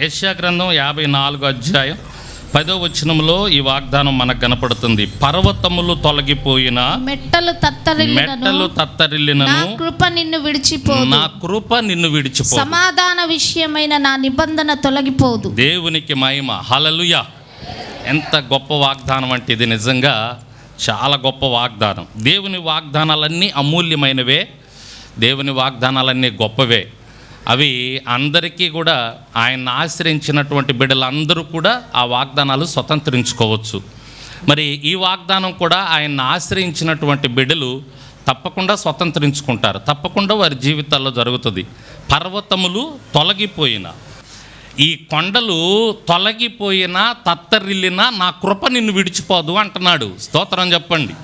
యశ్యా గ్రంథం యాభై నాలుగు అధ్యాయం పదో వచనంలో ఈ వాగ్దానం మనకు కనపడుతుంది. పర్వతములు తొలగిపోయిన మెట్టలు తత్తరిల్లినను. మెట్టలు నా తత్తరిల్లినను కృప నిన్ను విడిచిపోదు. నా కృప నిన్ను విడిచిపో సమాధాన విషయమైన నా నిబంధన తొలగిపోదు. దేవునికి మహిమ. హలలుయ ఎంత గొప్ప వాగ్దానం అంటే ఇది నిజంగా చాలా గొప్ప వాగ్దానం. దేవుని వాగ్దానాలన్నీ అమూల్యమైనవే. దేవుని వాగ్దానాలన్నీ గొప్పవే. అవి అందరికీ కూడా ఆయన ఆశ్రయించినటువంటి బిడ్డలందరూ కూడా ఆ వాగ్దానాలు స్వతంత్రించుకోవచ్చు. మరి ఈ వాగ్దానం కూడా ఆయన ఆశ్రయించినటువంటి బిడ్డలు తప్పకుండా స్వతంత్రించుకుంటారు. తప్పకుండా వారి జీవితాల్లో జరుగుతుంది. పర్వతములు తొలగిపోయిన ఈ కొండలు తొలగిపోయినా తత్తరిల్లినా నా కృప నిన్ను విడిచిపోదు అంటున్నాడు. స్తోత్రం చెప్పండి.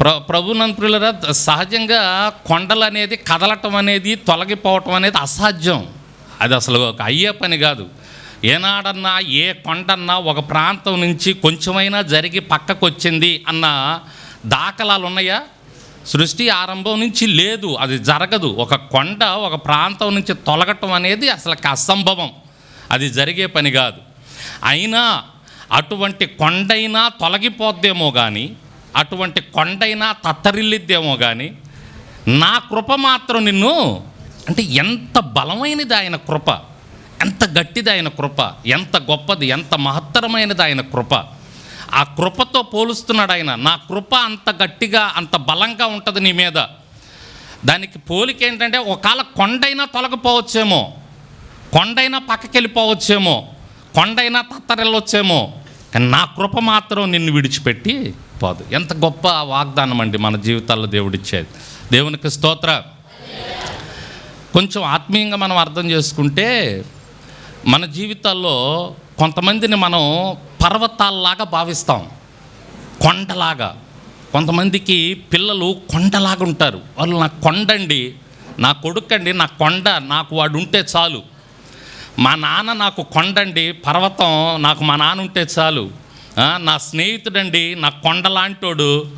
ప్ర ప్రభునంతులరా సహజంగా కొండలు అనేది కదలటం అనేది తొలగిపోవటం అనేది అసాధ్యం. అది అసలు ఒక అయ్యే పని కాదు. ఏనాడన్నా ఏ కొండన్నా ఒక ప్రాంతం నుంచి కొంచెమైనా జరిగి పక్కకు వచ్చింది అన్న దాఖలాలు ఉన్నాయా సృష్టి ఆరంభం నుంచి లేదు అది జరగదు. ఒక కొండ ఒక ప్రాంతం నుంచి తొలగటం అనేది అసలు అసంభవం. అది జరిగే పని కాదు. అయినా అటువంటి కొండైనా తొలగిపోద్దేమో కానీ అటువంటి కొండైనా తత్తరిల్లిద్దేమో కానీ నా కృప మాత్రం నిన్ను అంటే ఎంత బలమైనది ఆయన కృప ఎంత గట్టిది ఆయన కృప ఎంత గొప్పది ఎంత మహత్తరమైనది ఆయన కృప ఆ కృపతో పోలుస్తున్నాడు ఆయన. నా కృప అంత గట్టిగా అంత బలంగా ఉంటుంది నీ మీద. దానికి పోలిక ఏంటంటే ఒకవేళ కొండైనా తొలగిపోవచ్చేమో కొండైనా పక్కకెళ్ళిపోవచ్చేమో కొండైనా తత్తరెళ్ళొచ్చేమో కానీ నా కృప మాత్రం నిన్ను విడిచిపెట్టి పోదు ఎంత గొప్ప వాగ్దానం అండి మన జీవితాల్లో దేవుడిచ్చేది. దేవునికి స్తోత్ర. కొంచెం ఆత్మీయంగా మనం అర్థం చేసుకుంటే మన జీవితాల్లో కొంతమందిని మనం పర్వతాల్లాగా భావిస్తాం. కొండలాగా. కొంతమందికి పిల్లలు కొండలాగా ఉంటారు. వాళ్ళు నా కొండండి నా కొడుకండి నా కొండ నాకు వాడు ఉంటే చాలు. మా నాన్న నాకు కొండండి పర్వతం నాకు మా నాన్న ఉంటే చాలు. నా స్నేహితుడండి నా కొండ లాంటోడు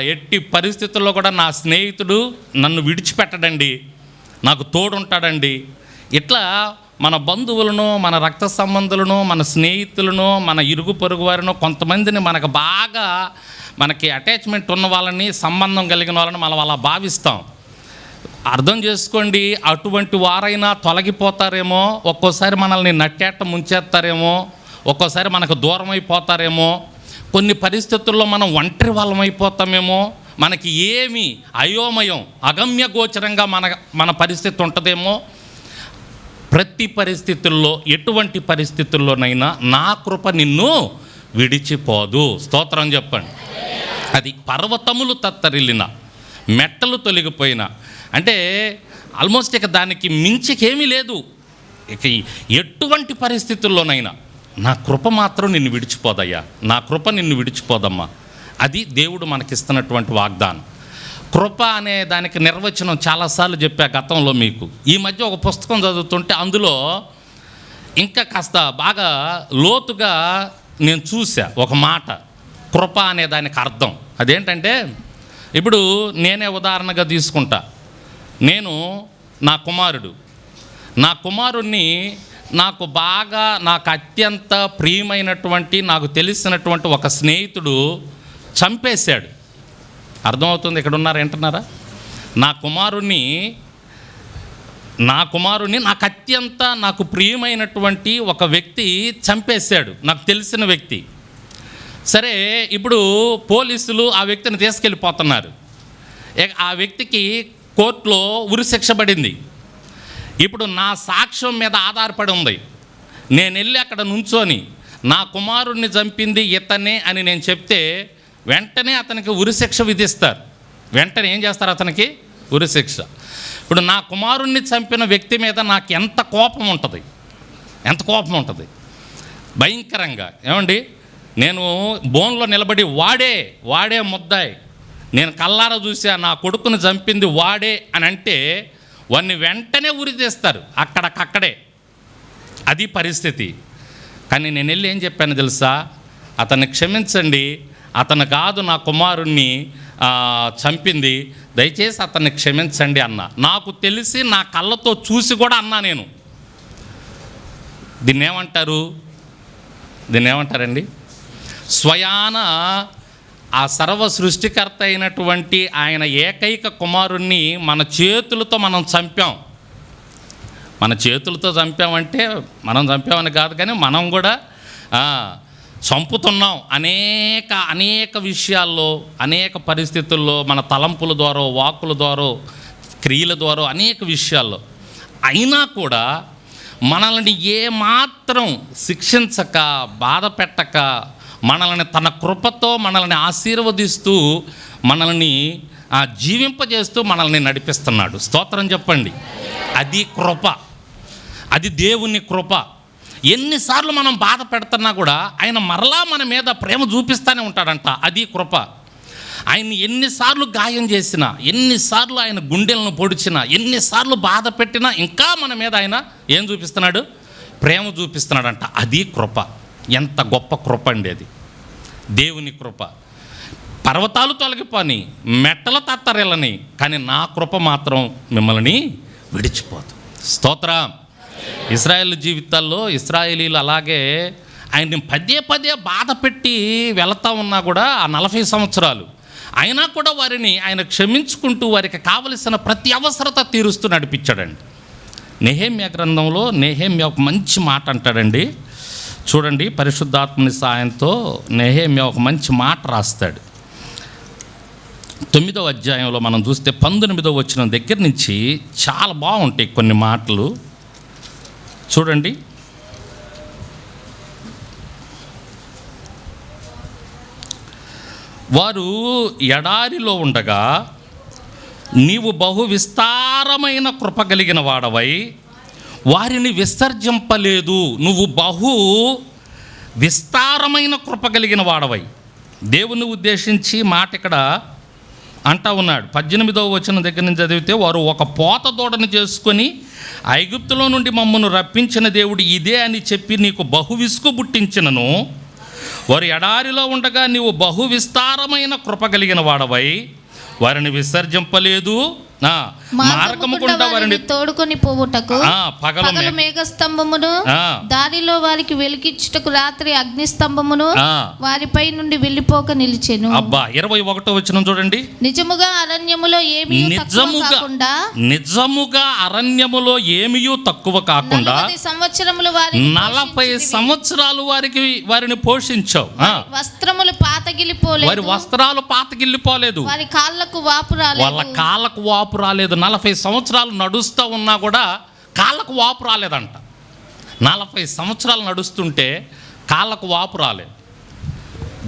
ఎట్టి పరిస్థితుల్లో కూడా నా స్నేహితుడు నన్ను విడిచిపెట్టడండి. నాకు తోడుంటాడండి. ఇట్లా మన బంధువులను మన రక్త సంబంధులను మన స్నేహితులను మన ఇరుగు పొరుగు వారిను కొంతమందిని మనకు బాగా మనకి అటాచ్మెంట్ ఉన్న వాళ్ళని సంబంధం కలిగిన వాళ్ళని మనం అలా భావిస్తాం. అర్థం చేసుకోండి అటువంటి వారైనా తొలగిపోతారేమో ఒక్కోసారి మనల్ని నట్టేట ముంచేస్తారేమో ఒక్కోసారి మనకు దూరం అయిపోతారేమో కొన్ని పరిస్థితుల్లో మనం ఒంటరి వాళ్ళం అయిపోతామేమో మనకి ఏమి అయోమయం అగమ్య గోచరంగా మన మన పరిస్థితి ఉంటుందేమో. ప్రతి పరిస్థితుల్లో ఎటువంటి పరిస్థితుల్లోనైనా నా కృప నిన్ను విడిచిపోదు. స్తోత్రం చెప్పండి. అది పర్వతములు తత్తరిల్లిన మెట్టలు తొలగిపోయిన. అంటే ఆల్మోస్ట్ ఇక దానికి మించికేమీ లేదు. ఇక ఎటువంటి పరిస్థితుల్లోనైనా. నా కృప మాత్రం నిన్ను విడిచిపోదయ్యా. నా కృప నిన్ను విడిచిపోదమ్మా. అది దేవుడు మనకిస్తున్నటువంటి వాగ్దానం. కృప అనే దానికి నిర్వచనం చాలాసార్లు చెప్పా గతంలో మీకు. ఈ మధ్య ఒక పుస్తకం చదువుతుంటే అందులో ఇంకా కాస్త బాగా లోతుగా నేను చూసా ఒక మాట. కృప అనే దానికి అర్థం. అదేంటంటే ఇప్పుడు నేనే ఉదాహరణగా తీసుకుంటా. నేను నా కుమారుడు. నా కుమారుణ్ణి నాకు బాగా నాకు అత్యంత ప్రియమైనటువంటి నాకు తెలిసినటువంటి ఒక స్నేహితుడు చంపేశాడు. అర్థమవుతుంది ఇక్కడ ఉన్నారు వింటున్నారా? నా కుమారుణ్ణి నా కుమారుణ్ణి నాకు అత్యంత నాకు ప్రియమైనటువంటి ఒక వ్యక్తి చంపేశాడు. నాకు తెలిసిన వ్యక్తి. సరే ఇప్పుడు పోలీసులు ఆ వ్యక్తిని తీసుకెళ్ళిపోతున్నారు. ఆ వ్యక్తికి కోర్టులో ఉరిశిక్ష పడింది. ఇప్పుడు నా సాక్ష్యం మీద ఆధారపడి ఉంది. నేను వెళ్ళి అక్కడ నుంచొని నా కుమారుణ్ణి చంపింది ఇతనే అని నేను చెప్తే వెంటనే అతనికి ఉరిశిక్ష విధిస్తారు. వెంటనే ఏం చేస్తారు అతనికి? ఉరిశిక్ష ఇప్పుడు నా కుమారుణ్ణి చంపిన వ్యక్తి మీద నాకు ఎంత కోపం ఉంటుంది? ఎంత కోపం ఉంటుంది? భయంకరంగా. ఏమండి? నేను బోన్లో నిలబడి వాడే వాడే ముద్దాయి. నేను కల్లారా చూసా నా కొడుకును చంపింది వాడే అని అంటే వాడిని వెంటనే ఉరి తీస్తారు. అక్కడక్కడే. అది పరిస్థితి. కానీ నేను వెళ్ళి ఏం చెప్పాను తెలుసా? అతన్ని క్షమించండి. అతను కాదు నా కుమారుణ్ణి చంపింది. దయచేసి అతన్ని క్షమించండి అన్న. నాకు తెలిసి నా కళ్ళతో చూసి కూడా అన్నా నేను. దీన్ని ఏమంటారు దీన్ని ఏమంటారండి స్వయాన ఆ సర్వ సృష్టికర్త అయినటువంటి ఆయన ఏకైక కుమారుణ్ణి మన చేతులతో మనం చంపాం. మన చేతులతో చంపామంటే మనం చంపామని కాదు కానీ మనం కూడా చంపుతున్నాం. అనేక అనేక విషయాల్లో అనేక పరిస్థితుల్లో మన తలంపుల ద్వారా వాక్కుల ద్వారా క్రియల ద్వారా అనేక విషయాల్లో. అయినా కూడా మనల్ని ఏమాత్రం శిక్షించక బాధ పెట్టక మనల్ని తన కృపతో మనల్ని ఆశీర్వదిస్తూ మనల్ని జీవింపజేస్తూ మనల్ని నడిపిస్తున్నాడు. స్తోత్రం చెప్పండి. అది కృప. అది దేవుని కృప. ఎన్నిసార్లు మనం బాధ పెడుతున్నా కూడా ఆయన మరలా మన మీద ప్రేమ చూపిస్తూనే ఉంటాడంట. అది కృప. ఆయన ఎన్నిసార్లు గాయం చేసినా ఎన్నిసార్లు ఆయన గుండెలను పొడిచినా ఎన్నిసార్లు బాధ పెట్టినా ఇంకా మన మీద ఆయన ఏం చూపిస్తున్నాడు? ప్రేమ చూపిస్తున్నాడంట. అది కృప. ఎంత గొప్ప కృప అండి అది. దేవుని కృప. పర్వతాలు తొలగిపోని మెట్టల తత్తరెళ్ళని కానీ నా కృప మాత్రం మిమ్మల్ని విడిచిపోదు. స్తోత్రం. ఇస్రాయేల్ జీవితాల్లో ఇస్రాయేలీలు అలాగే ఆయన్ని పదే పదే బాధ పెట్టి వెళతా ఉన్నా కూడా ఆ నలభై సంవత్సరాలు అయినా కూడా వారిని ఆయన క్షమించుకుంటూ వారికి కావలసిన ప్రతి అవసరత తీరుస్తూ నడిపించాడండి. నెహేమ్య గ్రంథంలో నెహేమ్య ఒక మంచి మాట అంటాడండి. చూడండి పరిశుద్ధాత్మని సాయంతో నెహేమ్య ఒక మంచి మాట రాస్తాడు. తొమ్మిదవ అధ్యాయంలో మనం చూస్తే పంతొమ్మిదవ వచ్చిన దగ్గర నుంచి చాలా బాగుంటాయి కొన్ని మాటలు. చూడండి. వారు ఎడారిలో ఉండగా నీవు బహు విస్తారమైన కృప కలిగిన వాడవై వారిని విసర్జింపలేదు. నువ్వు బహు విస్తారమైన కృప కలిగిన వాడవై. దేవుని ఉద్దేశించి మాట ఇక్కడ అంటా ఉన్నాడు. పద్దెనిమిదవ వచనం దగ్గర నుంచి చదివితే వారు ఒక పోత దూడను చేసుకొని ఐగుప్తులో నుండి మమ్మను రప్పించిన దేవుడు ఇదే అని చెప్పి నీకు బహు విసుగు పుట్టించినను. వారు ఎడారిలో ఉండగా నీవు బహు విస్తారమైన కృప కలిగిన వాడవై. వారిని విసర్జింపలేదు. ఆ, మార్గము గుండా వారిని తోడుకొని పోవుటకు పగలు మేఘస్తంభమును. దారిలో వారికి వెలిగించుటకు రాత్రి అగ్ని స్తంభమును. వారిపై నుండి వెళ్ళిపోక నిలిచెను. అబ్బా ఇరవై ఒకటో వచ్చిన చూడండి. నిజముగా అరణ్యములో ఏమీ తక్కువ నిజముగా కాకుండా నిజముగా అరణ్యములో ఏమీయూ తక్కువ కాకుండా సంవత్సరములు వారి నలభై సంవత్సరాలు వారికి వారిని పోషించావు. వస్త్రములు పాతగిలిపోలేదు. వారి వస్త్రాలు పాతగిల్లిపోలేదు వారి కాళ్ళకు వాపు వాళ్ళ రాలేదు కాళ్ళకు వాపు రాలేదు. నలభై సంవత్సరాలు నడుస్తూ ఉన్నా కూడా కాళ్ళకు వాపు రాలేదంట. నలభై సంవత్సరాలు నడుస్తుంటే కాళ్ళకు వాపు రాలేదు.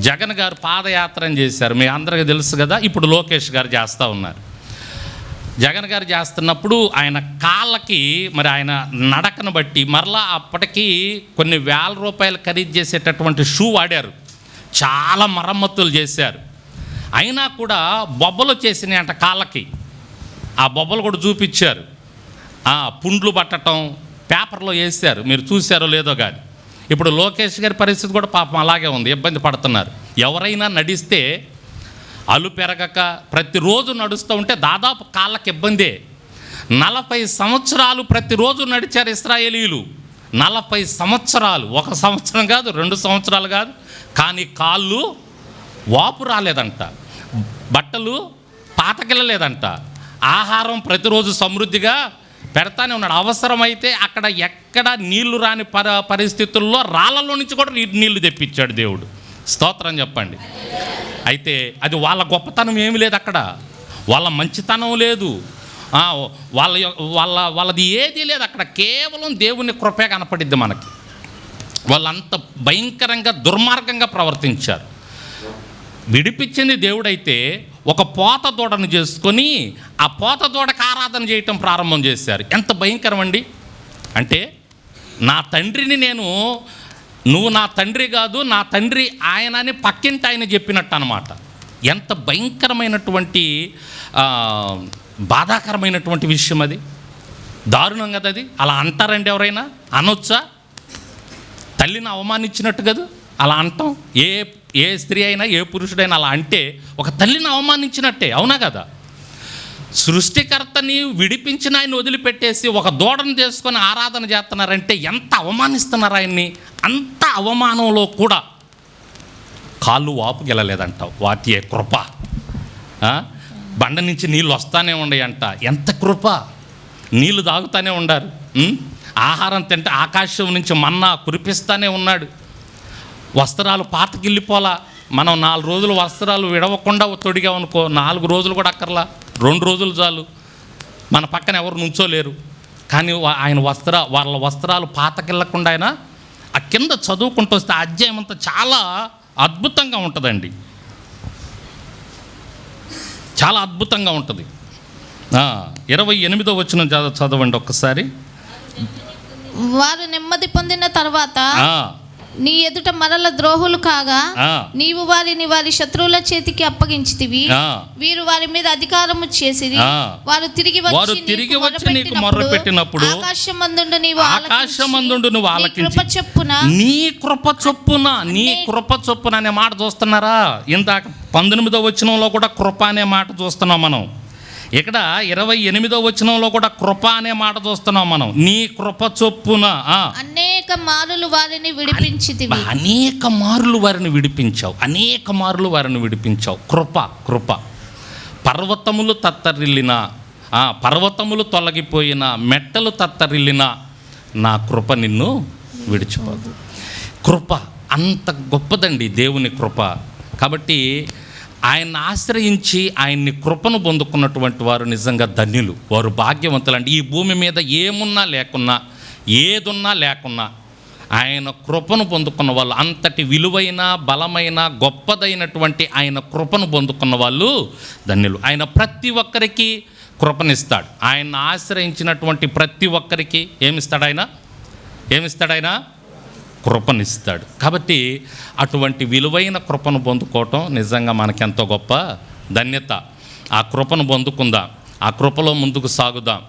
జగన్ గారు పాదయాత్ర చేశారు. మీ అందరికీ తెలుసు కదా ఇప్పుడు లోకేష్ గారు చేస్తూ ఉన్నారు. జగన్ గారు చేస్తున్నప్పుడు ఆయన కాళ్ళకి మరి ఆయన నడకను బట్టి మరలా అప్పటికి కొన్ని వేల రూపాయలు ఖరీదు చేసేటటువంటి షూ వాడారు. చాలా మరమ్మతులు చేశారు. అయినా కూడా బొబ్బలు చేసినాయి అంట కాళ్ళకి. ఆ బొబ్బలు కూడా చూపించారు. ఆ పుండ్లు పట్టడం పేపర్లో వేశారు. మీరు చూశారో లేదో కానీ ఇప్పుడు లోకేష్ గారి పరిస్థితి కూడా పాపం అలాగే ఉంది. ఇబ్బంది పడుతున్నారు. ఎవరైనా నడిస్తే అలు పెరగక ప్రతిరోజు నడుస్తూ ఉంటే దాదాపు కాళ్ళకి ఇబ్బందే. నలభై సంవత్సరాలు ప్రతిరోజు నడిచారు ఇస్రాయేలీలు. నలభై సంవత్సరాలు. ఒక సంవత్సరం కాదు రెండు సంవత్సరాలు కాదు. కానీ కాళ్ళు వాపు రాలేదంట. బట్టలు పాతకిల్లలేదంట ఆహారం ప్రతిరోజు సమృద్ధిగా పెడతానే ఉన్నాడు. అవసరమైతే అక్కడ ఎక్కడ నీళ్ళు రాని పర పరిస్థితుల్లో రాళ్ళలో నుంచి కూడా నీటి నీళ్ళు తెప్పించాడు దేవుడు. స్తోత్రం చెప్పండి. అయితే అది వాళ్ళ గొప్పతనం ఏమి లేదు అక్కడ. వాళ్ళ మంచితనం లేదు. వాళ్ళ వాళ్ళ వాళ్ళది ఏదీ లేదు అక్కడ. కేవలం దేవుని కృపే కనపడిద్ది మనకి. వాళ్ళంత భయంకరంగా దుర్మార్గంగా ప్రవర్తించారు. విడిపించింది దేవుడైతే ఒక పోత దూడను చేసుకొని ఆ పోత దూడకు ఆరాధన చేయటం ప్రారంభం చేశారు. ఎంత భయంకరం అండి? అంటే నా తండ్రిని నేను నువ్వు నా తండ్రి కాదు నా తండ్రి ఆయన అని పక్కింటి ఆయన చెప్పినట్టు అనమాట ఎంత భయంకరమైనటువంటి బాధాకరమైనటువంటి విషయం అది. దారుణం కదా అది. అలా అంటారండి ఎవరైనా? అనొచ్చా? తల్లిని అవమానించినట్టు కదా? అలా అంటాం. ఏ ఏ స్త్రీ అయినా ఏ పురుషుడైనా అలా అంటే ఒక తల్లిని అవమానించినట్టే అవునా కదా? సృష్టికర్తని విడిపించిన ఆయన వదిలిపెట్టేసి ఒక దూడను చేసుకొని ఆరాధన చేస్తున్నారంటే ఎంత అవమానిస్తున్నారు ఆయన్ని? అంత అవమానంలో కూడా కాళ్ళు వాపు గెలలేదంటావు వాటి ఏ కృప? బండ నుంచి నీళ్ళు వస్తానే అంట. ఎంత కృప? నీళ్ళు తాగుతానే ఉండారు. ఆహారం తింటే ఆకాశం నుంచి మన్నా కురిపిస్తానే ఉన్నాడు. వస్త్రాలు పాతకిల్లిపోలా. మనం నాలుగు రోజులు వస్త్రాలు విడవకుండా తొడిగామనుకో నాలుగు రోజులు కూడా అక్కర్లా. రెండు రోజులు చాలు. మన పక్కన ఎవరు నుంచోలేరు. కానీ ఆయన వస్త్ర వాళ్ళ వస్త్రాలు పాతకిల్లకుండా ఆయన ఆ కింద చదువుకుంటూ వస్తే అధ్యాయం అంతా చాలా అద్భుతంగా ఉంటుందండి. చాలా అద్భుతంగా ఉంటుంది. ఇరవై ఎనిమిదో వచ్చిన చదవ చదవండి ఒక్కసారి. వారు నెమ్మది పొందిన తర్వాత నీ ఎదుట మరల ద్రోహులు కాగా నీవు వారిని వారి శత్రువుల చేతికి అప్పగించితివి. వీరు వారి మీద అధికారము చేసిరి. ఆ. వారు తిరిగి వారు తిరిగి వచ్చి నీకు మొర్రపెట్టినప్పుడు ఆకాశమందుండు నీవు ఆకాశమందుండు నువ్వు ఆలకించి, కృప చొప్పున నీ కృప చొప్పున నీ కృప చొప్పున అనే మాట చూస్తున్నారా? ఇందాక పంతొమ్మిదో వచనంలో కూడా కృప అనే మాట చూస్తున్నాం మనం. ఇక్కడ ఇరవై ఎనిమిదో వచనంలో కూడా కృప అనే మాట చూస్తున్నాం మనం. నీ కృప చొప్పున. అనేక మారులు వారిని విడిపించితివి. బా, అనేక మార్లు వారిని విడిపించావు. అనేక మార్లు వారిని విడిపించావు. కృప కృప. పర్వతములు తత్తరిల్లిన పర్వతములు తొలగిపోయిన మెట్టలు తత్తరిల్లిన నా కృప నిన్ను విడిచిపోదు. కృప అంత గొప్పదండి దేవుని కృప. కాబట్టి ఆయన్ని ఆశ్రయించి ఆయన్ని కృపను పొందుకున్నటువంటి వారు నిజంగా ధన్యులు. వారు భాగ్యవంతులండి. ఈ భూమి మీద ఏమున్నా లేకున్నా ఏదున్నా లేకున్నా ఆయన కృపను పొందుకున్న వాళ్ళు అంతటి విలువైన బలమైన గొప్పదైనటువంటి ఆయన కృపను పొందుకున్న వాళ్ళు ధన్యులు. ఆయన ప్రతి ఒక్కరికి కృపనిస్తాడు. ఆయన ఆశ్రయించినటువంటి ప్రతి ఒక్కరికి ఏమిస్తాడు ఆయన? ఏమిస్తాడు ఆయన? కృపనిస్తాడు. కాబట్టి అటువంటి విలువైన కృపను పొందుకోవటం నిజంగా మనకెంతో గొప్ప ధన్యత. ఆ కృపను పొందుకుందాం. ఆ కృపలో ముందుకు సాగుదాం.